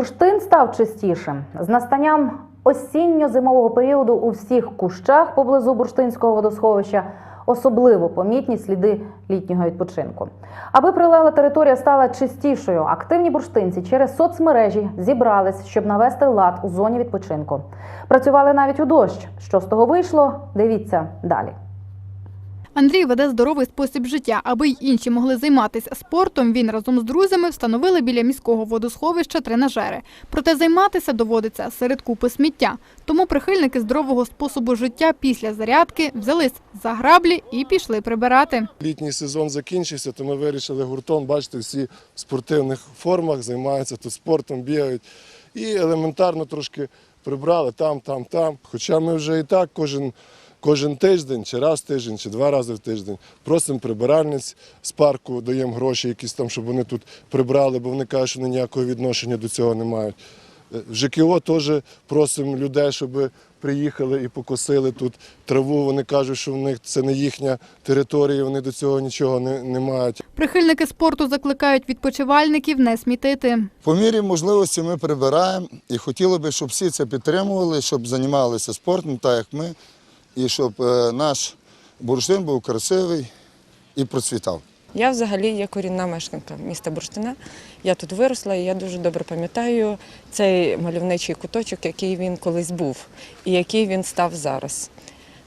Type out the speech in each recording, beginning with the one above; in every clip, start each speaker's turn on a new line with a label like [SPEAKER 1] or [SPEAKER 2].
[SPEAKER 1] Бурштин став чистішим. З настанням осінньо-зимового періоду у всіх кущах поблизу бурштинського водосховища особливо помітні сліди літнього відпочинку. Аби прилегла територія стала чистішою, активні бурштинці через соцмережі зібрались, щоб навести лад у зоні відпочинку. Працювали навіть у дощ. Що з того вийшло? Дивіться далі.
[SPEAKER 2] Андрій веде здоровий спосіб життя. Аби й інші могли займатися спортом, він разом з друзями встановили біля міського водосховища тренажери. Проте займатися доводиться серед купи сміття. Тому прихильники здорового способу життя після зарядки взялись за граблі і пішли прибирати.
[SPEAKER 3] Літній сезон закінчився, то ми вирішили гуртом, бачите, всі в спортивних формах займаються тут спортом, бігають. І елементарно трошки прибрали там, там, там. Хоча ми вже і так кожен, кожен тиждень, чи раз в тиждень, чи два рази в тиждень просимо прибиральниць з парку, даємо гроші якісь там, щоб вони тут прибрали, бо вони кажуть, що вони ніякого відношення до цього не мають. Е, В ЖКО теж просимо людей, щоб приїхали і покосили тут траву. Вони кажуть, що в них це не їхня територія, вони до цього нічого не, не мають.
[SPEAKER 2] Прихильники спорту закликають відпочивальників не смітити.
[SPEAKER 4] По мірі можливості ми прибираємо і хотіли би, щоб всі це підтримували, щоб займалися спортом, так як ми, і щоб е, наш бурштин був красивий і процвітав.
[SPEAKER 5] Я взагалі є корінна мешканка міста Бурштина. Я тут виросла і я дуже добре пам'ятаю цей мальовничий куточок, який він колись був і який він став зараз.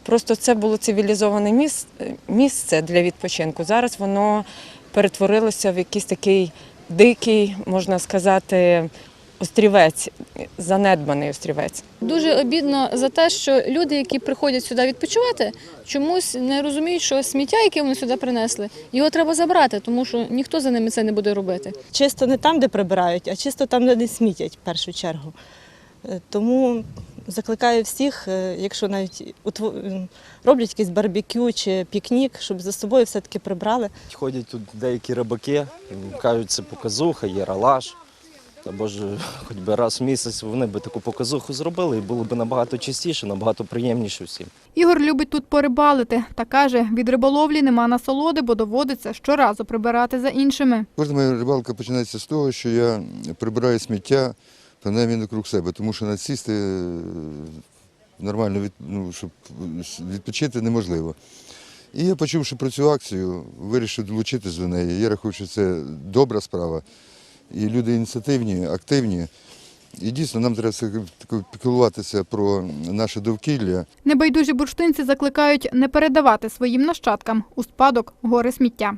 [SPEAKER 5] Просто це було цивілізоване місце для відпочинку. Зараз воно перетворилося в якийсь такий дикий, можна сказати, острівець, занедбаний острівець.
[SPEAKER 6] Дуже обідно за те, що люди, які приходять сюди відпочивати, чомусь не розуміють, що сміття, яке вони сюди принесли, його треба забрати, тому що ніхто за ними це не буде робити.
[SPEAKER 7] чисто не там, де прибирають, а чисто там, де не смітять в першу чергу. Е, Тому закликаю всіх, е, якщо навіть утво- роблять якийсь барбекю чи пікнік, щоб за собою все-таки прибрали.
[SPEAKER 8] Ходять тут деякі рибаки, кажуть, це показуха, є ралаш. Або ж хоч би раз в місяць вони би таку показуху зробили і було б набагато чистіше, набагато приємніше всім.
[SPEAKER 2] Ігор любить тут порибалити та каже, від риболовлі нема насолоди, бо доводиться щоразу прибирати за іншими.
[SPEAKER 9] Кожна моя рибалка починається з того, що я прибираю сміття принаймні навкруг себе, тому що надсісти е, нормально від, ну, щоб відпочити неможливо. І я почувши про цю акцію, вирішив долучитись до неї. Я рахую, що це добра справа. І люди ініціативні, активні. І дійсно нам треба піклуватися про наше довкілля.
[SPEAKER 2] Небайдужі бурштинці закликають не передавати своїм нащадкам у спадок гори сміття.